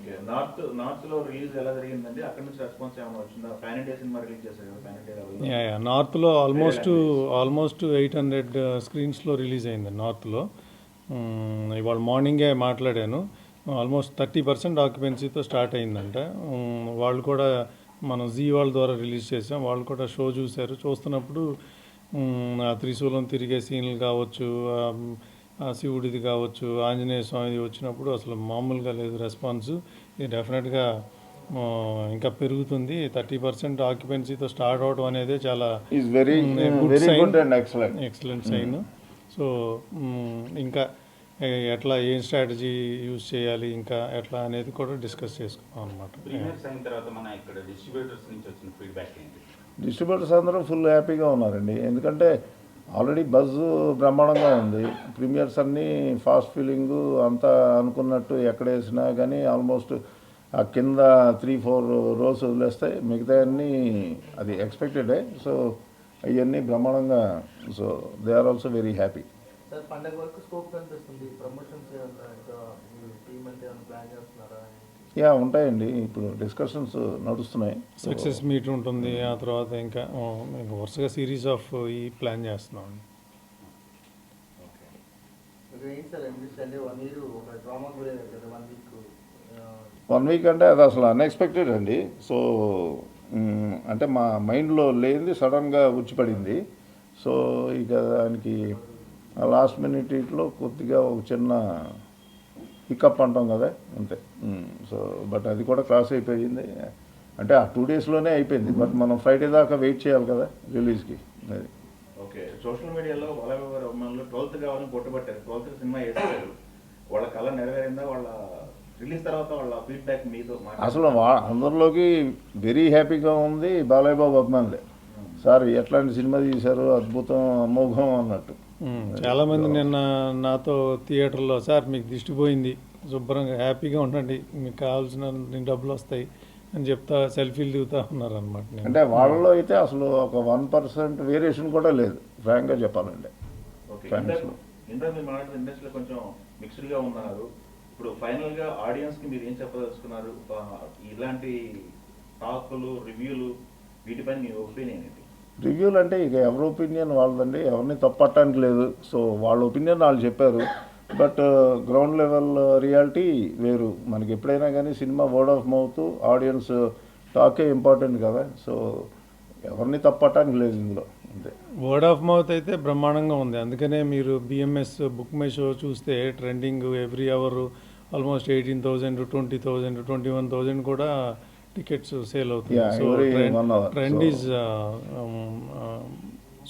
Okay. North నార్త్లో release ఎలా జరిగిందండి అక్కడ నుంచి రెస్పాన్స్ ఏమైనా వచ్చిందా? పాన్ ఇండియా సినిమా రిలీజ్ చేశారు కదా పాన్ ఇండియా యా యా. నార్త్లో ఆల్మోస్ట్ ఆల్మోస్ట్ ఎయిట్ హండ్రెడ్ స్క్రీన్స్లో రిలీజ్ అయింది నార్త్లో. మ్మ్, ఇవాళ మార్నింగే మాట్లాడాను. ఆల్మోస్ట్ థర్టీ పర్సెంట్ ఆక్యుపెన్సీతో స్టార్ట్ అయిందంట. వాళ్ళు కూడా మనం జీ వాళ్ళ ద్వారా రిలీజ్ చేసాం వాళ్ళు కూడా షో చూశారు. చూస్తున్నప్పుడు త్రిశూలం తిరిగే సీన్లు కావచ్చు శివుడిది కావచ్చు ఆంజనేయ స్వామిది వచ్చినప్పుడు అసలు మామూలుగా లేదు రెస్పాన్స్. ఇది డెఫినెట్గా ఇంకా పెరుగుతుంది. థర్టీ పర్సెంట్ ఆక్యుపెన్సీతో స్టార్ట్ అవడం అనేది చాలా very good very sign. Good and excellent excellent sign so ఇంకా ఎట్లా ఏం స్ట్రాటజీ యూజ్ చేయాలి ఇంకా ఎట్లా అనేది కూడా డిస్కస్ చేసుకున్నాం అనమాట ప్రీమియర్స్ అయిన తర్వాత మన ఇక్కడ డిస్ట్రిబ్యూటర్స్ నుంచి వచ్చిన ఫీడ్బ్యాక్ ఏంటి? డిస్ట్రిబ్యూటర్స్ అందరూ ఫుల్ హ్యాపీగా ఉన్నారండి. ఎందుకంటే ఆల్రెడీ బజ్ బ్రహ్మాండంగా ఉంది. ప్రీమియర్స్ అన్నీ ఫాస్ట్ ఫీలింగ్ అంతా అనుకున్నట్టు ఎక్కడ వేసినా కానీ ఆల్మోస్ట్ ఆ కింద త్రీ ఫోర్ రోస్ వదిలేస్తాయి. మిగతా అన్నీ అది ఎక్స్పెక్టెడే సో అవన్నీ బ్రహ్మాండంగా so they are also very happy పండగ వరకు స్కోప్ కనిపిస్తుంది ప్రమోషన్స్ టీమ్ అంటే ప్లాన్ చేస్తున్నారా? యా ఉంటాయండి. ఇప్పుడు డిస్కషన్స్ నడుస్తున్నాయి. సక్సెస్ మీట్ ఉంటుంది ఆ తర్వాత ఇంకా వరుసగా సిరీస్ ఆఫ్ ఈ ప్లాన్ చేస్తున్నాం. అంటే వన్ వీక్ అంటే అది అసలు అన్ఎక్స్పెక్టెడ్ అండి. సో మ్, అంటే మా మైండ్లో లేనిది సడన్గా వచ్చిపడింది సో ఇక దానికి లాస్ట్ మినిట్ ఇట్లో కొద్దిగా ఒక చిన్న పికప్ అంటాం కదా అంతే. సో బట్ అది కూడా క్రాస్ అయిపోయింది. అంటే ఆ టూ డేస్లోనే అయిపోయింది. బట్ మనం ఫ్రైడే దాకా వెయిట్ చేయాలి కదా రిలీజ్కి అది. ఓకే సోషల్ మీడియాలో బాలయ్య గారు అభిమానులు ట్వెల్త్ కావాలని కొట్టుబట్టారు. ట్వెల్త్ సినిమా వేసారు వాళ్ళ కళ నెరవేరిందా? వాళ్ళ రిలీజ్ తర్వాత వాళ్ళ ఫీడ్బ్యాక్ మీతో అసలు అందరిలోకి వెరీ హ్యాపీగా ఉంది బాలయ్య బాబు అభిమానులే. సార్ ఎట్లాంటి సినిమా తీశారు? అద్భుతం అమోఘం అన్నట్టు. మ్, చాలా మంది నిన్న నాతో థియేటర్లో సార్ మీకు దిష్టి పోయింది. శుభ్రంగా హ్యాపీగా ఉండండి. మీకు కావాల్సిన డబ్బులు వస్తాయి అని చెప్తా సెల్ఫీలు దిగుతా ఉన్నారు అనమాట అంటే వాళ్ళలో అయితే అసలు ఒక వన్ పర్సెంట్ వేరియేషన్ కూడా లేదు ఫ్రాంక్గా ఇండస్ట్రీలో కొంచెం మిక్స్డ్గా ఉన్నారు. ఇప్పుడు ఫైనల్గా ఆడియన్స్కి మీరు ఏం చెప్పదలుచుకున్నారు? ఇలాంటి టాకులు రివ్యూలు వీటిపైన మీ ఒపీనియన్ ఏంటి? రివ్యూలు అంటే ఇక ఎవరి ఒపీనియన్ వాళ్ళదండి ఎవరిని తప్పట్టడానికి లేదు. సో వాళ్ళ ఒపీనియన్ వాళ్ళు చెప్పారు. But uh, ground level uh, reality వేరు. మనకి ఎప్పుడైనా కానీ cinema word of mouth audience టాకే important కదా. సో ఎవరిని తప్పటానికి లేదు ఇందులో. అంతే. వర్డ్ ఆఫ్ మౌత్ అయితే బ్రహ్మాండంగా ఉంది. అందుకనే మీరు బిఎంఎస్ బుక్ మై షో చూస్తే trending every hour almost eighteen thousand twenty thousand twenty one thousand కూడా టికెట్స్ సేల్ అవుతుంది సో. ట్రెండ్ ఈజ్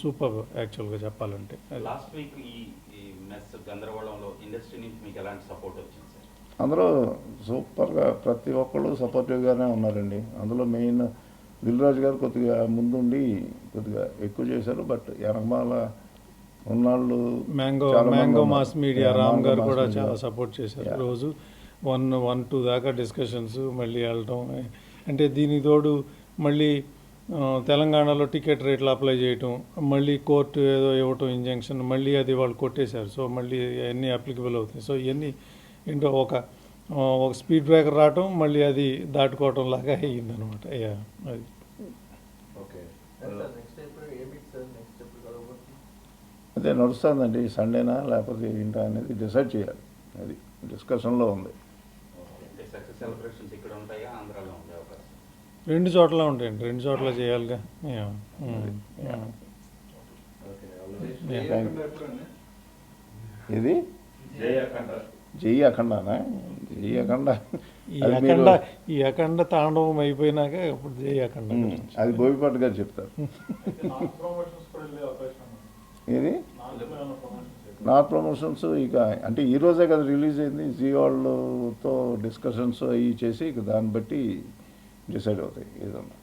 సూపర్ యాక్చువల్గా చెప్పాలంటే. లాస్ట్ వీక్ ఈ మెస్ గందరగోళంలో ఇండస్ట్రీ నుంచి మీకు ఎలాంటి సపోర్ట్ వచ్చింది సార్ అందరూ సూపర్గా ప్రతి ఒక్కళ్ళు సపోర్టివ్గానే ఉన్నారండి అందులో మెయిన్ దిల్రాజు గారు కొద్దిగా ముందుండి కొద్దిగా ఎక్కువ చేశారు బట్ వెనకమాల ఉన్నాళ్ళు mango mango. Mass media Ram garu కూడా. చాలా సపోర్ట్ చేశారు. రోజు వన్ వన్ టూ దాకా డిస్కషన్స్ మళ్ళీ వెళ్ళటం అంటే దీనికి తోడు మళ్ళీ తెలంగాణలో టికెట్ రేట్లు అప్లై చేయటం మళ్ళీ కోర్టు ఏదో ఇవ్వటం ఇంజంక్షన్ మళ్ళీ అది వాళ్ళు కొట్టేశారు. సో మళ్ళీ అన్నీ అప్లికబుల్ అవుతాయి. సో ఇవన్నీ ఏంటో ఒక ఒక స్పీడ్ బ్రేకర్ రావటం మళ్ళీ అది దాటుకోవటం లాగా అది. నెక్స్ట్ ఎప్పుడు కలవబోతుంది అదే నడుస్తుందండి సండేనా లేకపోతే ఏంటా అనేది డిసైడ్ చేయాలి. అది డిస్కషన్లో ఉంది. సెలబ్రేషన్స్ ఇక్కడ ఉంటాయా? ఆంధ్రాలో ఉండే అవకాశం. రెండు చోట్ల ఉంటాయండి. రెండు చోట్ల చేయాలిగా. ఇది జై అఖండ జై అఖండానా? జై అఖండ. అఖండ ఈ అఖండ తాండవం అయిపోయినాక ఇప్పుడు జై అఖండ గురించి. అది బోయపాటి గారు చెప్తారు. ఇది నాట్ ప్రమోషన్స్ ఇక అంటే ఈ రోజే కదా రిలీజ్ అయింది. జియోళ్ళతో వాళ్ళతో డిస్కషన్స్ అవి చేసి ఇక దాన్ని బట్టి డిసైడ్ అవుతాయి ఏదన్నా.